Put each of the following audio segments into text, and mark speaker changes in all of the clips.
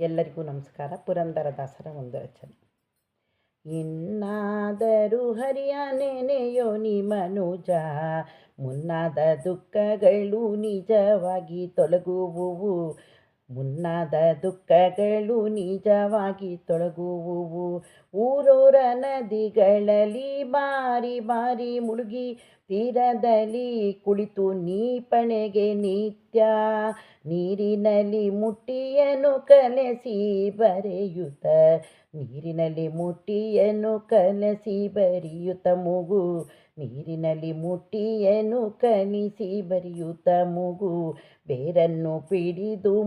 Speaker 1: ಎಲ್ಲರಿಗೂ ನಮಸ್ಕಾರ. ಪುರಂದರದಾಸರ ಒಂದು ರಚನೆ. ಇನ್ನಾದರೂ ಹರಿಯ ನೆನೆಯೋ ನಿ ಮನುಜ ಮುನ್ನಾದ ದುಃಖಗಳು ನಿಜವಾಗಿ ತೊಲಗುವುವು. ಮುನ್ನಾದ ದುಃಖಗಳು ನಿಜವಾಗಿ ತೊಳಗುವುವು ಊರೂರ ನದಿಗಳಲ್ಲಿ ಬಾರಿ ಬಾರಿ ಮುಳುಗಿ ತೀರದಲ್ಲಿ ಕುಳಿತು ನೀಪಣೆಗೆ ನಿತ್ಯ ನೀರಿನಲ್ಲಿ ಮುಟ್ಟಿಯನ್ನು ಕಲೆಸಿ ಬರೆಯುತ್ತ ನೀರಿನಲ್ಲಿ ಮುಟ್ಟಿಯನ್ನು ಕಲಸಿ ಬರಿಯುತ್ತ ಮೂಗು. ನೀರಿನಲ್ಲಿ ಮುಟ್ಟಿಯನ್ನು ಕಲಿಸಿ ಬರಿಯುತ್ತ ಮೂಗು. ಬೇರನ್ನು ಪಿಡಿದು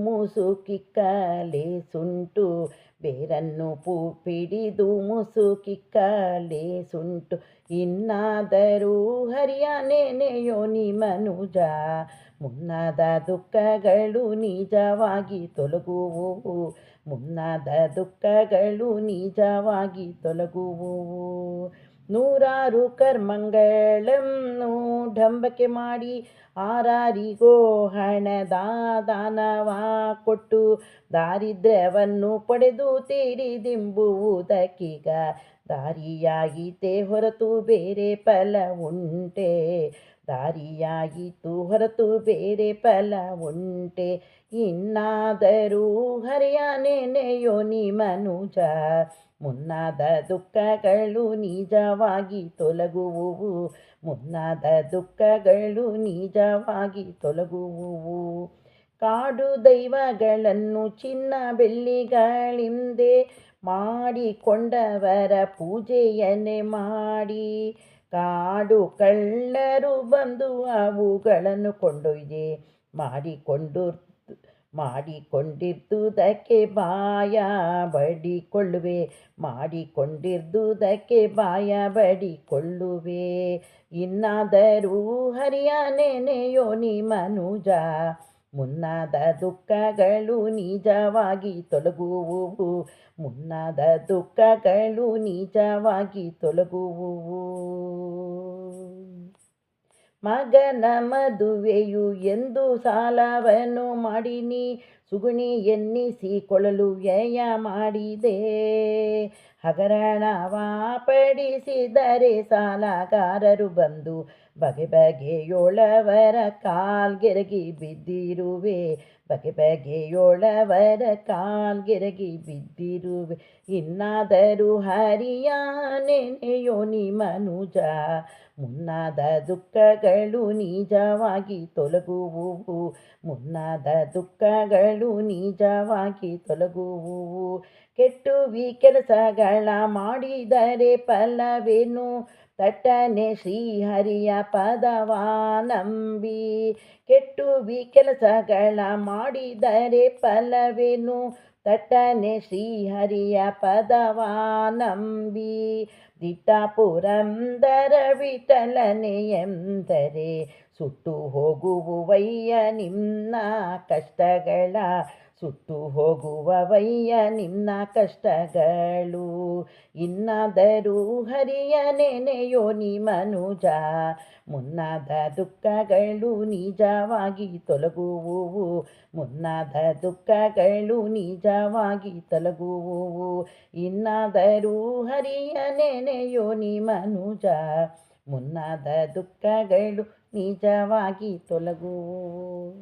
Speaker 1: ಕಾಲೇ ಸುಂಟು. ಬೇರನ್ನು ಪೂ ಪಿಡಿದು ಮುಸುಕಿಕ್ಕಲೆ ಸುಂಟು ಇನ್ನಾದರೂ ಹರಿಯ ನೆನೆಯೋ ನಿ ಮನುಜ. ಮುನ್ನಾದ ದುಃಖಗಳು ನಿಜವಾಗಿ ತೊಲಗುವುವು. ಮುನ್ನಾದ ದುಃಖಗಳು ನಿಜವಾಗಿ ತೊಲಗುವುವು. ನೂರಾರು ಕರ್ಮಗಳನ್ನು ಢಂಬಕೆ ಮಾಡಿ ಆರಾರಿಗೋ ಹಣದ ದಾನವ ಕೊಟ್ಟು ದಾರಿದ್ರ್ಯವನ್ನು ಪಡೆದು ತೀರಿದಿಂಬುವುದಕ್ಕೀಗ ದಾರಿಯಾಗಿತೆ ಹೊರತು ಬೇರೆ ಫಲ ಉಂಟೆ. ದಾರಿಯಾಗಿತ್ತು ಹೊರತು ಬೇರೆ ಫಲ ಉಂಟೆ. ಇನ್ನಾದರೂ ಹರಿಯ ನೆನೆಯೋ ಮನುಜ ಮುನ್ನಾದ ದುಃಖಗಳು ನಿಜವಾಗಿ ತೊಲಗುವುವು. ಮುನ್ನಾದ ದುಃಖಗಳು ನಿಜವಾಗಿ ತೊಲಗುವುವು. ಕಾಡು ದೈವಗಳನ್ನು ಚಿನ್ನ ಬೆಳ್ಳಿಗಳಿಂದೆ ಮಾಡಿಕೊಂಡವರ ಪೂಜೆಯನ್ನೇ ಮಾಡಿ. ಕಾಡು ಕಳ್ಳರು ಬಂದು ಅವುಗಳನ್ನು ಕೊಂಡೊಯ್ದೆ ಮಾಡಿಕೊಂಡು ಮಾಡಿಕೊಂಡಿದ್ದುದಕ್ಕೆ ಬಾಯ ಬಡಿಕೊಳ್ಳುವೆ, ಮಾಡಿಕೊಂಡಿದ್ದುದಕ್ಕೆ ಬಾಯ ಬಡಿಕೊಳ್ಳುವೆ. ಇನ್ನಾದರೂ ಹರಿಯ ನೆನೆಯೋ ನಿ ಮನುಜ, ಮುನ್ನಾದ ದುಃಖಗಳು ನಿಜವಾಗಿ ತೊಲಗುವುವು. ಮುನ್ನಾದ ದುಃಖಗಳು ನಿಜವಾಗಿ ತೊಲಗುವುವು. ಮಗನ ಮದುವೆಯು ಎಂದು ಸಾಲವನ್ನು ಮಾಡಿನಿ. ಸುಗುಣಿ ಎನ್ನಿಸಿಕೊಳ್ಳಲು ವ್ಯಯ ಮಾಡಿದೆ. ಹಗರಣವಾಪಡಿಸಿದರೆ ಸಾಲಗಾರರು ಬಂದು ಬಗೆ ಬಗೆಯೊಳವರ ಕಾಲ್ಗೆರಗಿ ಬಿದ್ದಿರುವೆ. ಬಗೆ ಬಗೆಯೊಳವರ ಕಾಲ್ಗೆರಗಿ ಬಿದ್ದಿರುವೆ. ಇನ್ನಾದರೂ ಹರಿಯ, ನೆನೆಯೋ ನಿ ಮನುಜ. ಮುನ್ನಾದ ದುಃಖಗಳು ನಿಜವಾಗಿ ತೊಲಗುವುವು. ಮುನ್ನಾದ ದುಃಖಗಳು ನಿಜವಾಗಿ ತೊಲಗುವುವು. ಕೆಟ್ಟುವಿ ಕೆಲಸಗಳ ಮಾಡಿದರೆ ಫಲವೇನು? ತಟ್ಟನೆ ಶ್ರೀಹರಿಯ ಪದವ ನಂಬಿ, ಕೆಟ್ಟುವಿ ಕೆಲಸಗಳ ಮಾಡಿದರೆ ಫಲವೇನು? ತಟ್ಟನೆ ಶ್ರೀಹರಿಯ ಪದವ ನಂಬಿ ದಿಟ್ಟ ಪುರಂದರ ವಿಠಲನೆ ಎಂದರೆ, ಸುಟ್ಟು ಹೋಗುವಯ್ಯ ನಿನ್ನ ಕಷ್ಟಗಳ ಸುಟ್ಟು ಹೋಗುವವಯ್ಯ ನಿನ್ನ ಕಷ್ಟಗಳು. ಇನ್ನಾದರೂ ಹರಿಯ ನೆನೆಯೋ ನಿ ಮನುಜ. ಮುನ್ನಾದ ದುಃಖಗಳು ನಿಜವಾಗಿ ತೊಲಗುವುವು. ಮುನ್ನಾದ ದುಃಖಗಳು ನಿಜವಾಗಿ ತೊಲಗುವುವು. ಇನ್ನಾದರೂ ಹರಿಯ ನೆನೆಯೋ ನಿ ಮನುಜ. ಮುನ್ನಾದ ದುಃಖಗಳು ನಿಜವಾಗಿ ತೊಲಗುವು.